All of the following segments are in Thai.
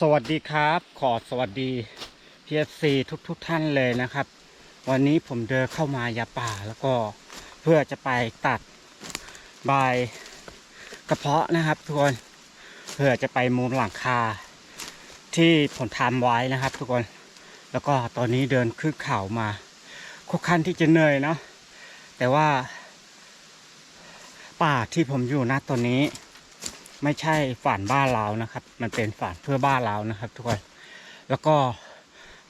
สวัสดีครับ ขอสวัสดี PFC ทุกทุกท่านเลยนะครับ วันนี้ผมเดินเข้ามายาป่าแล้วก็เพื่อจะไปตัดใบกระเพาะนะครับทุกคนเพื่อจะไปมุมหลังคา ที่ผมทำไว้นะครับ ทุกคนแล้วก็ตอนนี้เดินขึ้นเขามาคุกคันที่จะเหนื่อยเนาะแต่ว่าป่าที่ผมอยู่ณตอนนี้ ไม่ใช่ฝันบ้านเรานะครับ มันเป็นฝันเพื่อบ้านเรานะครับ ทุกคนแล้วก็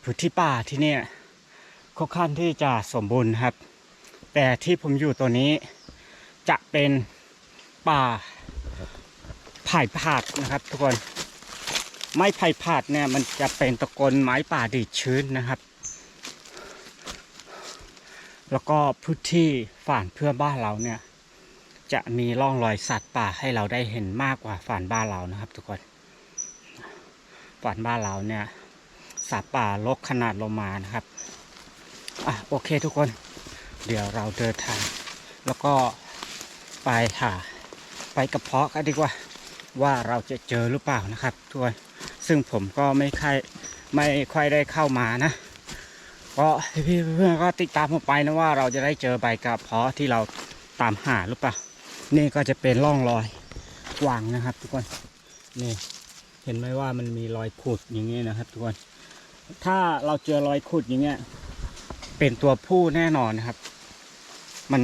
พื้นที่ป่าที่เนี่ยค่อนข้างที่จะสมบูรณ์ครับ แต่ที่ผมอยู่ตัวนี้จะเป็นป่าไผ่ผาดนะครับ ทุกคนไม้ไผ่ผาดเนี่ยมันจะเป็นตะกนไม้ป่าดีชื้นนะครับ แล้วก็พื้นที่ฝ่านเพื่อบ้านเราเนี่ย จะมีร่องรอยสัตว์ป่าให้เราได้เห็นมากกว่าฝันบ้านเรานะครับ ทุกคนฝันบ้านเราเนี่ยสัตว์ป่าลกขนาดลงมานะครับอะโอเคทุกคน เดี๋ยวเราเดินทาง แล้วก็ไปหาไปกระเพาะกันดีกว่า ว่าเราจะเจอหรือเปล่านะครับทุกคนซึ่งผมก็ไม่ค่อยไม่ค่อยได้เข้ามานะก็พี่เพื่อนก็ติดตามผมไปนะว่าเราจะได้เจอใบกระเพาะที่เราตามหาหรือเปล่า นี่ก็จะเป็นร่องรอยกวางนะครับทุกคนนี่เห็นไหมว่ามันมีรอยขุดอย่างนี้นะครับ ทุกคน ถ้าเราเจอรอยขุดอย่างเงี้ย เป็นตัวผู้แน่นอนนะครับ มัน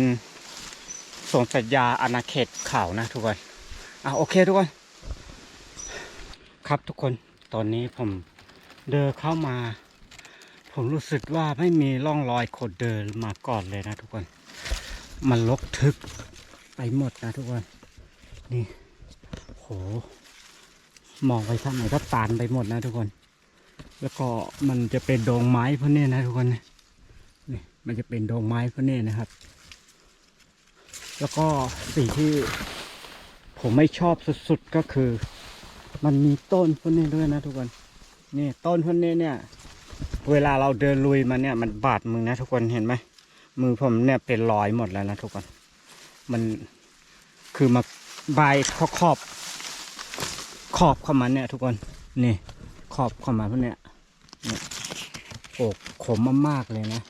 ส่งสัญญาอาณาเขตเขานะทุกคนอะโอเคทุกคน ครับทุกคนตอนนี้ผมเดินเข้ามา ผมรู้สึกว่าไม่มีร่องรอยคนเดินมาก่อนเลยนะทุกคน มันลกทึก ไปหมดนะทุกคน นี่โหมองไปทางไหนก็ตานไปหมดนะทุกคน แล้วก็มันจะเป็นดงไม้พวกนี้นะทุกคน นี่มันจะเป็นดงไม้พวกนี้นะครับ แล้วก็สิ่งที่ผมไม่ชอบสุดๆก็คือ มันมีต้นพวกนี้ด้วยนะทุกคน นี่ต้นพวกนี้เนี่ย เวลาเราเดินลุยมันเนี่ยมันบาดมือนะทุกคนเห็นไหมมือผมเนี่ยเป็นรอยหมดแล้วนะทุกคน มันคือมาใบขอบขอบขอบเข้ามาเนี่ยทุกคนนี่ขอบเข้ามาพวกเนี้ยโอ้ขมมากๆเลยนะ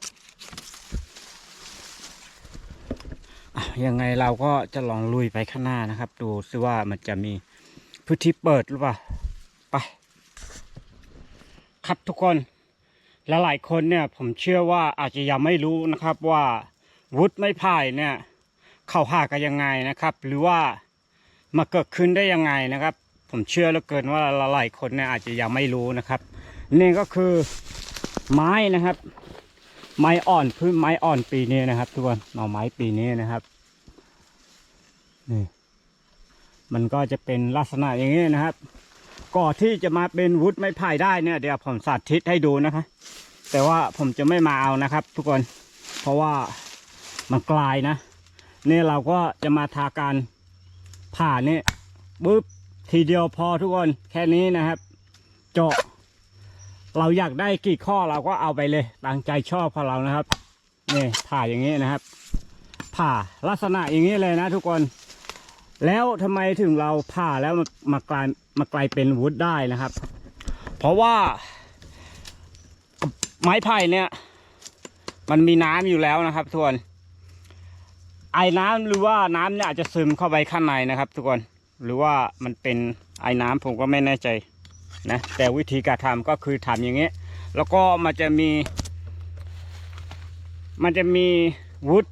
อะยังไงเราก็จะลองลุยไปข้างหน้านะครับ ดูซิว่ามันจะมีพื้นที่เปิดหรือเปล่าไปครับทุกคนและหลายคนเนี่ยผมเชื่อว่าอาจจะยังไม่รู้นะครับว่าวุฒิไม้ไผ่เนี่ย เข้าหากันยังไงนะครับ หรือว่ามาเกิดขึ้นได้ยังไงนะครับ ผมเชื่อเหลือเกินว่าหลายคนเนี่ยอาจจะยังไม่รู้นะครับ นี่ก็คือไม้นะครับ ไม้อ่อนพื้นไม้อ่อนปีนี้นะครับ ทุกคนหน่อไม้ปีนี้นะครับนี่มันก็จะเป็นลักษณะอย่างนี้นะครับ ก่อนที่จะมาเป็นวุฒิไม้ไผ่ได้เนี่ยเดี๋ยวผมสาธิตให้ดูนะคะแต่ว่าผมจะไม่มาเอานะครับ ทุกคนเพราะว่ามันกลายนะ นี่เราก็จะมาทาการผ่านี่ปุ๊บทีเดียวพอทุกคนแค่นี้นะครับ เจาะ เราอยากได้กี่ข้อเราก็เอาไปเลยตามใจชอบของเรานะครับนี่ผ่าอย่างนี้นะครับ ผ่าลักษณะอย่างนี้เลยนะ ทุกคน แล้วทำไมถึงเราผ่าแล้วมามากลายมากลายเป็นวุฒได้นะครับ เพราะว่า ไม้ไผ่เนี่ย มันมีน้ำอยู่แล้วนะครับทุกคน ไอ้น้ำหรือว่าน้ำเนี่ยอาจจะซึมเข้าไปข้างในนะครับ ทุกคนหรือว่ามันเป็นไอ้น้ำผมก็ไม่แน่ใจนะแต่วิธีการทำก็คือทำอย่างเงี้ยแล้วก็มันจะมี มันจะมีวุฒ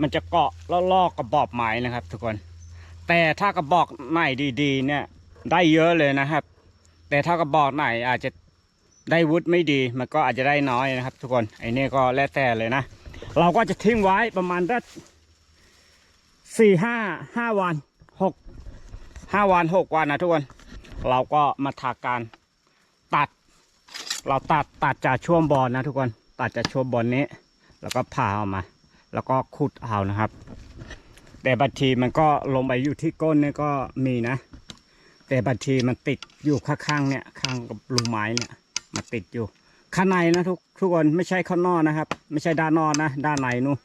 มันจะเกาะลอกๆกระบอกไม้นะครับ ทุกคน แต่ถ้ากระบอกไหนดีๆ เนี่ย ได้เยอะเลยนะครับ แต่ถ้ากระบอกไหนอาจจะได้วุฒิไม่ดี มันก็อาจจะได้น้อยนะครับ ทุกคนไอ้นี่ก็แล้วแต่เลยนะ เราก็จะทิ้งไว้ประมาณสัก สี่ห้าห้าวันหกห้าวันหกวันนะทุกคน เราก็มาทาการตัด เราตัดตัดจากช่วงบอลนะทุกคน ตัดจากช่วงบอลนี้ แล้วก็ผ่าออกมา แล้วก็ขุดเอานะครับ แต่บางทีมันก็ลงไปอยู่ที่ก้นนี่ก็มีนะ แต่บางทีมันติดอยู่ข้างๆเนี่ยข้างกับลูไม้เนี่ยมันติดอยู่ ข้างในนะทุกทุกคนไม่ใช่ข้างนอกนะครับ ไม่ใช่ด้านนอกนะ ด้านในนู่น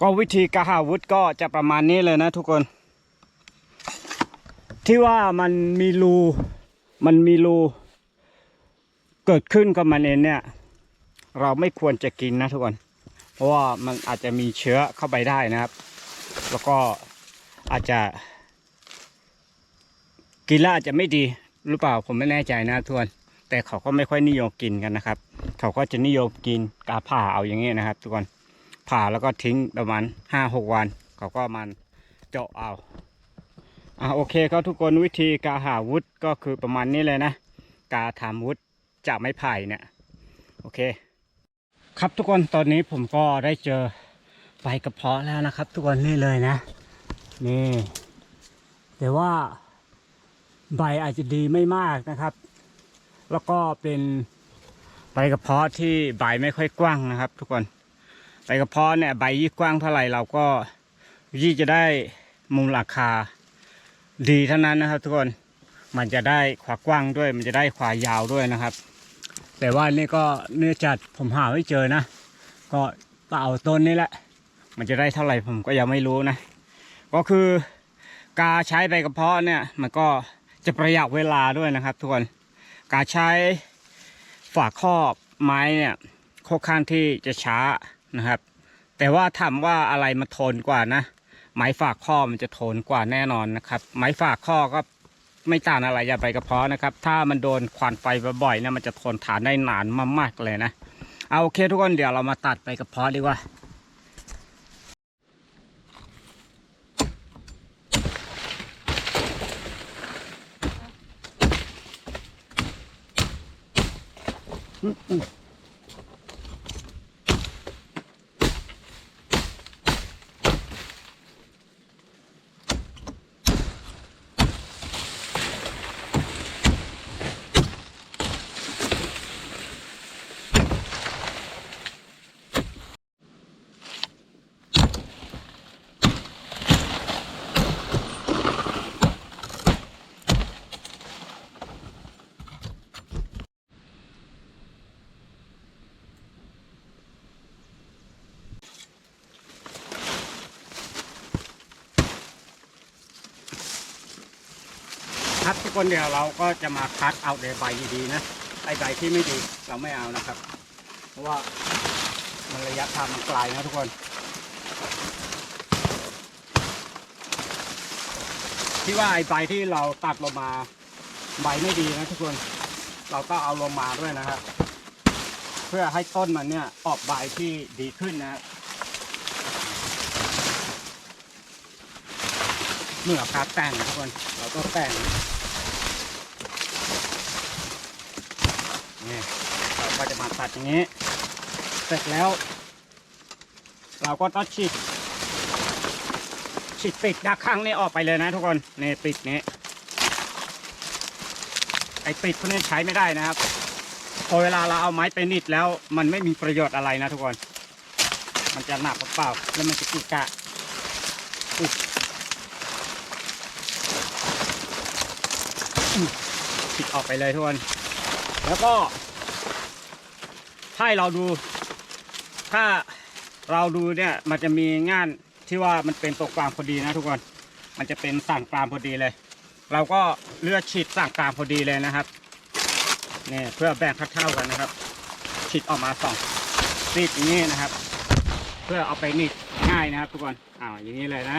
ก็วิธีกระหาวุธก็จะประมาณนี้เลยนะทุกคน ที่ว่ามันมีรูมันมีรูเกิดขึ้นกับมันเองเนี่ย เราไม่ควรจะกินนะทุกคน เพราะว่ามันอาจจะมีเชื้อเข้าไปได้นะครับ แล้วก็อาจจะ กินแล้วอาจจะไม่ดีหรือเปล่าผมไม่แน่ใจนะทุกคนแต่เขาก็ไม่ค่อยนิยมกินกันนะครับ เขาก็จะนิยมกินกาผ่าเอาอย่างเงี้ยนะครับ ทุกคน ผ่าแล้วก็ทิ้งประมาณห้าหกวัน เขาก็มันเจาะเอาอ่าโอเคครับทุกคนวิธีการหาวุฒก็คือประมาณนี้เลยนะ การทำวุฒจากไม้ไผ่เนี่ยโอเค ครับทุกคนตอนนี้ผมก็ได้เจอใบกระเพาะแล้วนะครับ ทุกคนนี่เลยนะนี่แต่ว่าใบอาจจะดีไม่มากนะครับ แล้วก็เป็นใบกระเพาะที่ใบไม่ค่อยกว้างนะครับ ทุกคน ใบกระเพาะเนี่ยใบยิ่งกว้างเท่าไหร่เราก็ยิ่งจะได้มุมราคาดีเท่านั้นนะครับ ทุกคนมันจะได้ขวากว้างด้วย มันจะได้ขวายาวด้วยนะครับ แต่ว่านี่ก็เนื่อจากผมหาไม่เจอนะ ก็เอาต้นนี้แหละ มันจะได้เท่าไหร่ผมก็ยังไม่รู้นะ ก็คือการใช้ใบกระเพาะเนี่ยมันก็จะประหยัดเวลาด้วยนะครับ ทุกคนการใช้ฝาครอบไม้เนี่ยค่อนข้างที่จะช้า นะครับ แต่ว่าถามว่าอะไรมาทนกว่านะ ไม้ฝากข้อมันจะทนกว่าแน่นอนนะครับ ไม้ฝากข้อก็ไม่ต่างอะไรจากใบกระเพาะนะครับ ถ้ามันโดนควันไฟบ่อยๆเนี่ยมันจะทนทานได้นานมากๆเลยนะ เอาโอเคทุกคนเดี๋ยวเรามาตัดใบกระเพาะดีกว่าครั กคนเดียวเราก็จะมาคัดเอาในใบดีๆนะไอใบที่ไม่ดีเราไม่เอานะครับ เพราะว่ามันระยะทางมันไกลนะทุกคนที่ว่าไอใบที่เราตัดลงมาใบไม่ดีนะทุกคน เราก็เอาลงมาด้วยนะครับ เพื่อให้ต้นมันเนี่ยออกใบที่ดีขึ้นนะเมื่อคัดแต่งนะทุกคน เราก็แต่ง นี่เราก็จะมาตัดอย่างนี้ เสร็จแล้ว เราก็ต้องฉีดฉีดปิดด้านข้างนี้ออกไปเลยนะทุกคนนี่ปิดนี้ไอ้ปิดพวกนี้ใช้ไม่ได้นะครับพอเวลาเราเอาไม้ไปนิดแล้ว มันไม่มีประโยชน์อะไรนะทุกคน มันจะหนักเปล่าแล้วมันจะกิกะปิดออกไปเลยทุกคน แล้วก็ให้เราดู ถ้าเราดูเนี่ยมันจะมีงานที่ว่ามันเป็นตรงกลางพอดีนะทุกคน มันจะเป็นสั่งกลางพอดีเลย เราก็เลือกฉีดสั่งกลางพอดีเลยนะครับนี่เพื่อแบ่งเท่าๆกันนะครับ ฉีดออกมาสองซีดอย่างนี้นะครับ เพื่อเอาไปนิดง่ายนะครับ ทุกคนอ้าวอย่างนี้เลยนะ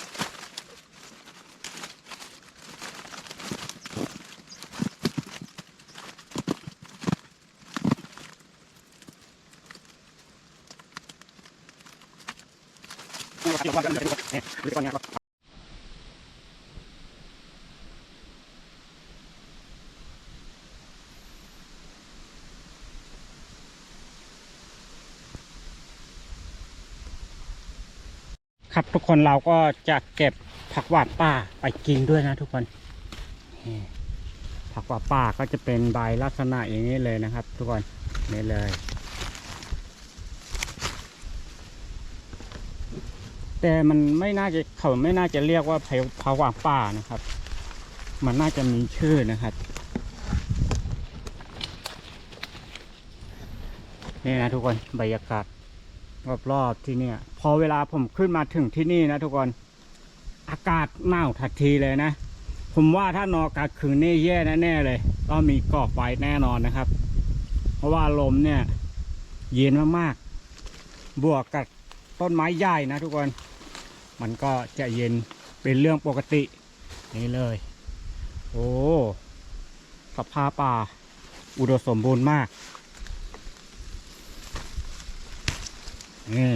ครับทุกคนเราก็จะเก็บผักหวานป่าไปกินด้วยนะทุกคน ผักหว่าป่าก็จะเป็นใบลักษณะอย่างนี้เลยนะครับ ทุกคนนี่เลย แต่มันไม่น่าจะเขาไม่น่าจะเรียกว่าผักว่าป่านะครับ มันน่าจะมีชื่อนะครับนี่นะทุกคนบรรยากาศรอบๆที่เนี่ย พอเวลาผมขึ้นมาถึงที่นี่นะทุกคนอากาศหนาวทันทีเลยนะ ผมว่าถ้านอกางคืนนี่แย่แน่ๆเลย ต้องมีก่อไฟแน่นอนนะครับ เพราะว่าลมเนี่ย เย็นมากๆบวกกับต้นไม้ใหญ่นะทุกคน มันก็จะเย็นเป็นเรื่องปกตินี่เลย โอ้สภาพป่า อุดมสมบูรณ์มากนี่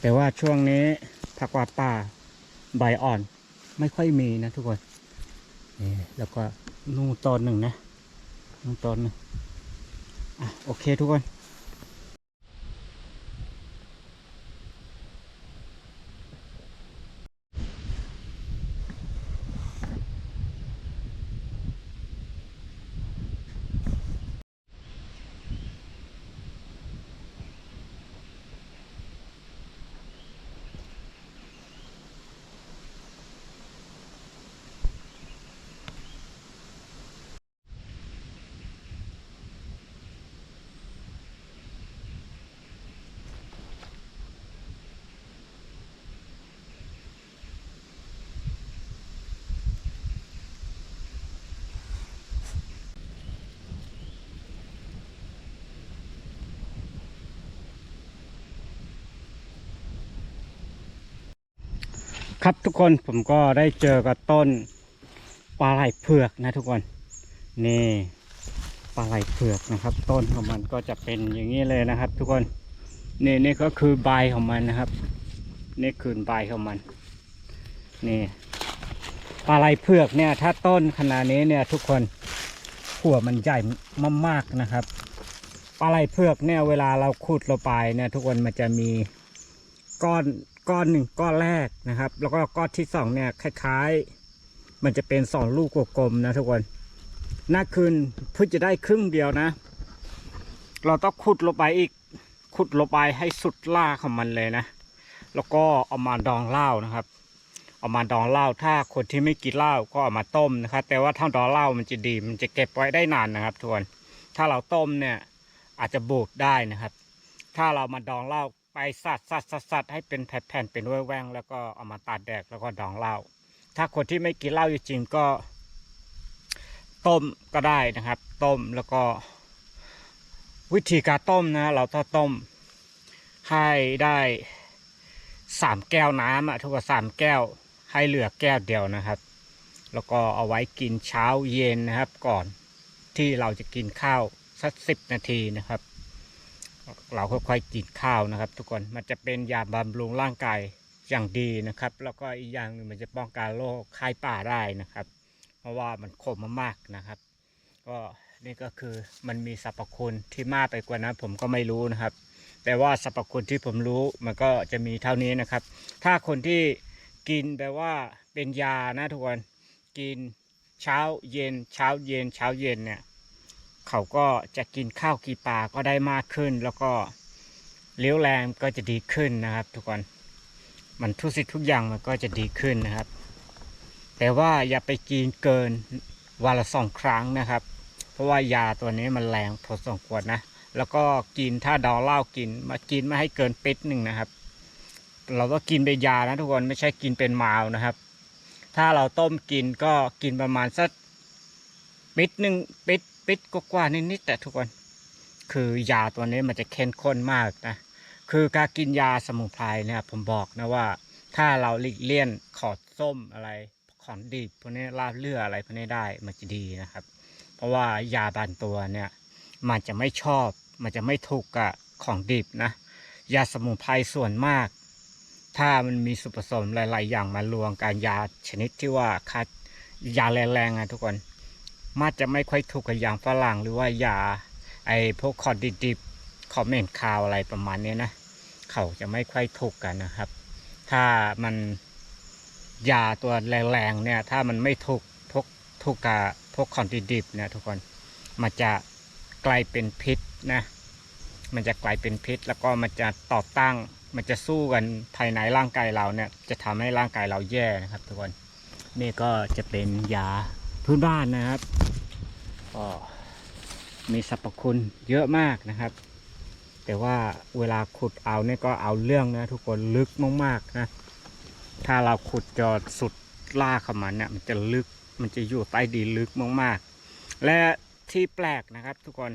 แต่ว่าช่วงนี้ผักกวาดป่าใบอ่อนไม่ค่อยมีนะทุกคนนี่แล้วก็นู่นตอนหนึ่งนะนู่นตอนหนึ่งอะโอเคทุกคน ครับทุกคนผมก็ได้เจอกับต้นปลาไหลเผือกนะทุกคนนี่ปลาไหลเผือกนะครับ ต้นของมันก็จะเป็นอย่างนี้เลยนะครับ ทุกคนนี่นี่ก็คือใบของมันนะครับ นี่คือใบของมันนี่ปลาไหลเผือกเนี่ย ถ้าต้นขนาดนี้เนี่ยทุกคนหัวมันใหญ่มากๆนะครับปลาไหลเผือกเนี่ยเวลาเราขุดลงไปเนี่ยทุกคนมันจะมีก้อน ก้อนหนึ่งก้อนแรกนะครับ แล้วก็ก้อนที่สองเนี่ยคล้ายๆ มันจะเป็นสองลูกกลมๆนะทุกคนน่าคืนเพื่อจะได้ครึ่งเดียวนะ เราต้องขุดลงไปอีกขุดลงไปให้สุดล่าของมันเลยนะ แล้วก็เอามาดองเหล้านะครับเอามาดองเหล้าถ้าคนที่ไม่กินเหล้าก็เอามาต้มนะครับ แต่ว่าถ้าดองเหล้ามันจะดีมันจะเก็บไว้ได้นานนะครับทุกคนถ้าเราต้มเนี่ยอาจจะบูดได้นะครับ ถ้าเรามาดองเหล้า ไปสัดสัดสัดสัดให้เป็นแผ่นๆเป็นแว่งๆแล้วก็เอามาตากแดดแล้วก็ดองเหล้าถ้าคนที่ไม่กินเหล้าจริงก็ ต้มก็ได้นะครับ ต้มแล้วก็ วิธีการต้มนะ เราต้องต้มให้ได้สามแก้วน้ำอะทุกสามแก้วให้เหลือแก้วเดียวนะครับ แล้วก็เอาไว้กินเช้าเย็นนะครับ ก่อนที่เราจะกินข้าวสักสิบนาทีนะครับ เราค่อยๆกินข้าวนะครับ ทุกคนมันจะเป็นยาบำรุงร่างกายอย่างดีนะครับ แล้วก็อีกอย่างหนึ่งมันจะป้องกันโรคไข้ป่าได้นะครับ เพราะว่ามันขมมากๆนะครับ ก็นี่ก็คือมันมีสรรพคุณที่มากไปกว่านั้นผมก็ไม่รู้นะครับ แต่ว่าสรรพคุณที่ผมรู้มันก็จะมีเท่านี้นะครับ ถ้าคนที่กินแปลว่าเป็นยานะทุกคนกินเช้าเย็นเช้าเย็นเช้าเย็นเนี่ย เขาก็จะกินข้าวกีปลาก็ได้มากขึ้น แล้วก็เลี้ยวแรงก็จะดีขึ้นนะครับ ทุกคนมันทุกสิ่งทุกอย่างมันก็จะดีขึ้นนะครับ แต่ว่าอย่าไปกินเกินวันละสองครั้งนะครับ เพราะว่ายาตัวนี้มันแรงพอสมควรนะ แล้วก็กินถ้าดองเหล้ากินมากินไม่ให้เกินปิดหนึ่งนะครับ เราก็กินเป็นยานะทุกคนไม่ใช่กินเป็นมาวนะครับ ถ้าเราต้มกินก็กินประมาณสักปิดหนึ่งปิด ปิดกว่าๆนิดๆแต่ทุกคนคือยาตัวนี้มันจะเข้มข้นมากนะคือการกินยาสมุนไพรเนี่ยผมบอกนะว่า ถ้าเราหลีกเลี่ยงขอดส้มอะไรของดิบพวกนี้ลาบเลืออะไรพวกนี้ได้มันจะดีนะครับ เพราะว่ายาบางตัวเนี่ย มันจะไม่ชอบ มันจะไม่ถูกกับของดิบนะยาสมุนไพรส่วนมาก ถ้ามันมีส่วนผสมหลาย ๆ อย่างมารวมกันยาชนิดที่ว่าคัดยาแรงๆอะทุกคน มักจะไม่ค่อยถูกกับยางฝรั่งหรือว่ายาไอพวกคอดิบๆคอมเมนต์คาวอะไรประมาณนี้นะเขาจะไม่ค่อยถูกกันนะครับ ถ้ามันยาตัวแรงๆเนี่ย ถ้ามันไม่ถูกพวกถูกกับพวกของดิบๆเนี่ยทุกคนมันจะกลายเป็นพิษนะ มันจะกลายเป็นพิษ แล้วก็มันจะต่อต้านมันจะสู้กันภายในร่างกายเราเนี่ย จะทำให้ร่างกายเราแย่นะครับทุกคน นี่ก็จะเป็นยา พื้นบ้านนะครับก็มีสรรพคุณเยอะมากนะครับ แต่ว่าเวลาขุดเอาเนี่ยก็เอาเรื่องนะทุกคนลึกมากๆนะ ถ้าเราขุดจอดสุดล่ากเข้ามาเนี่ยมันจะลึกมันจะอยู่ใต้ดินลึกมากๆ และที่แปลกนะครับทุกคน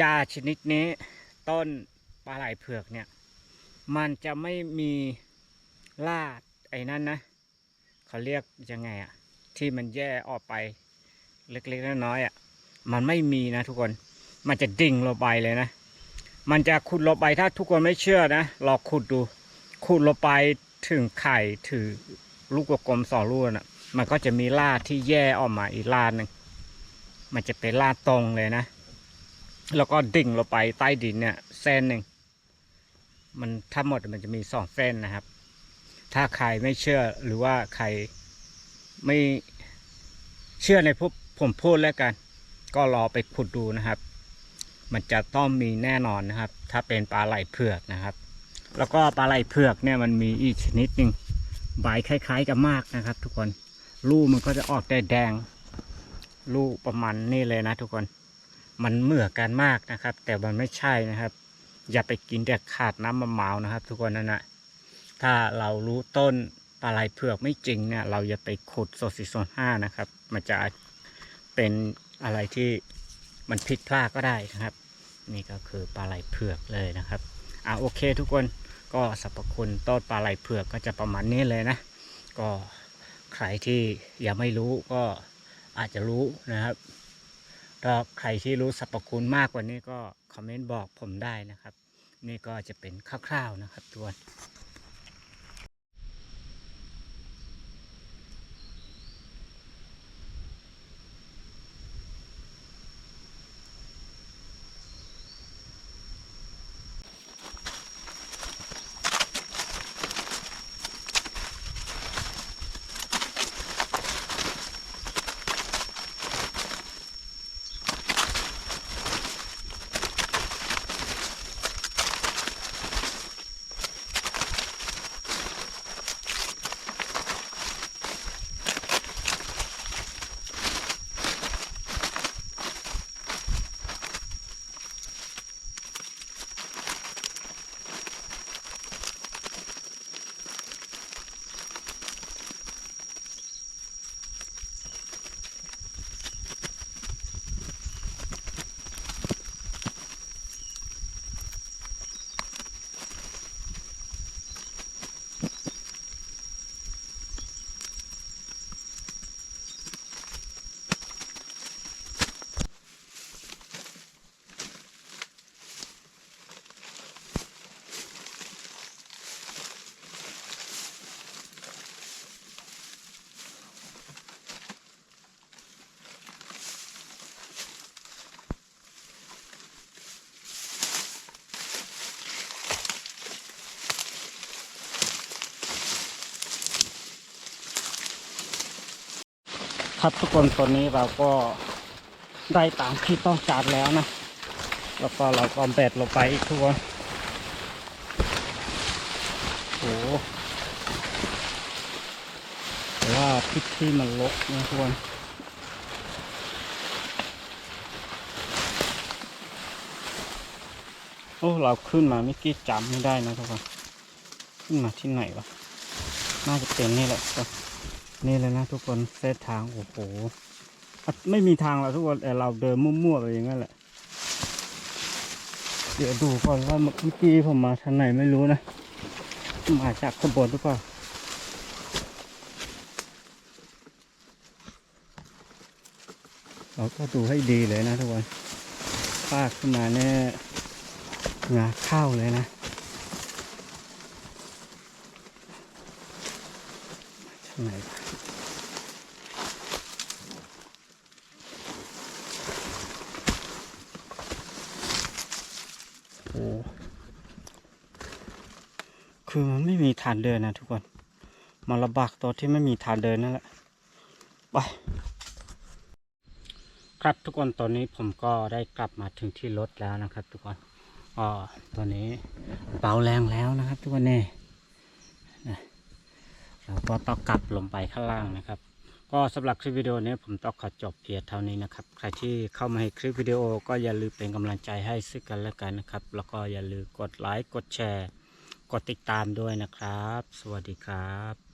ยาชนิดนี้ต้นปลาไหลเผือกเนี่ย มันจะไม่มีรากไอ้นั่นนะ เขาเรียกยังไงอะ ที่มันแย่ออกไปเล็กๆน้อยๆอะ มันไม่มีนะทุกคน มันจะดิ่งลงไปเลยนะ มันจะขุดลงไปถ้าทุกคนไม่เชื่อนะลองขุดดู ขุดลงไปถึงไข่ถือลูกกลมสองลูกน่ะ มันก็จะมีลาดที่แย่ออกมาอีกลาดหนึ่ง มันจะเป็นลาดตรงเลยนะ แล้วก็ดิ่งลงไปใต้ดินเนี่ยเส้นหนึ่ง มันทั้งหมดมันจะมีสองเส้นนะครับ ถ้าใครไม่เชื่อหรือว่าใคร ไม่เชื่อในพวกผมพูดแล้วกัน ก็รอไปขุดดูนะครับ มันจะต้องมีแน่นอนนะครับ ถ้าเป็นปลาไหลเผือกนะครับ แล้วก็ปลาไหลเผือกเนี่ยมันมีอีกชนิดหนึ่งใบคล้ายๆกับมากนะครับ ทุกคนลูกมันก็จะออกแดงๆลูกประมาณนี่เลยนะทุกคน มันเหมือนกันมากนะครับ แต่มันไม่ใช่นะครับ อย่าไปกินแต่ขาดน้ำมะมาวนะครับ ทุกคนนั่นนะถ้าเรารู้ต้น ปลาไหลเผือกไม่จริงเนี่ยเราอย่าไปขุดโซนสี่โซนห้านะครับ มันจะเป็นอะไรที่มันผิดพลาดก็ได้นะครับ นี่ก็คือปลาไหลเผือกเลยนะครับอ่าโอเคทุกคนก็สรรพคุณต้นปลาไหลเผือกก็จะประมาณนี้เลยนะ ก็ใครที่ยังไม่รู้ก็อาจจะรู้นะครับถ้าใครที่รู้สรรพคุณมากกว่านี้ก็คอมเมนต์บอกผมได้นะครับ นี่ก็จะเป็นคร่าวๆนะครับทุกคน ครับทุกคนตอนนี้เราก็ได้ตามที่ต้องการแล้วนะ แล้วก็เราก็แบดลงไปอีกทุกคนโอ้โหแต่ว่าพิษที่มันลกนะทุกคนโอ้เราขึ้นมาไม่อกี้จำไม่ได้นะทุกคนขึ้นมาที่ไหนวะน่าจะเป็นนี่แหละทุกคน นี่เลยนะทุกคนเส้นทางโอ้โหไม่มีทางแล้วทุกคนแต่เราเดินมั่วๆไปอย่างนั้นแหละ เดี๋ยวดูก่อนว่าเมื่อกี้ผมมาทางไหนไม่รู้นะ มาจากขบวนหรือเปล่าเราก็ดูให้ดีเลยนะทุกคนพลาดขึ้นมาเนี่ยงาข้าวเลยนะทางไหน โอ้คือมันไม่มีทางเดินนะทุกคนมาลำบากตัวที่ไม่มีทางเดินนั่นแหละไปครับทุกคนตอนนี้ผมก็ได้กลับมาถึงที่รถแล้วนะครับ ทุกคนก็ตอนนี้เบาแรงแล้วนะครับ ทุกคนเนี่นะเราก็ต้องกลับลงไปข้างล่างนะครับ ก็สำหรับคลิปวิดีโอนี้ผมต้องขอจบเพียงเท่านี้นะครับ ใครที่เข้ามาให้คลิปวิดีโอก็อย่าลืมเป็นกำลังใจให้ซึ่งกันและกันนะครับ แล้วก็อย่าลืมกดไลค์กดแชร์ กดติดตามด้วยนะครับ สวัสดีครับ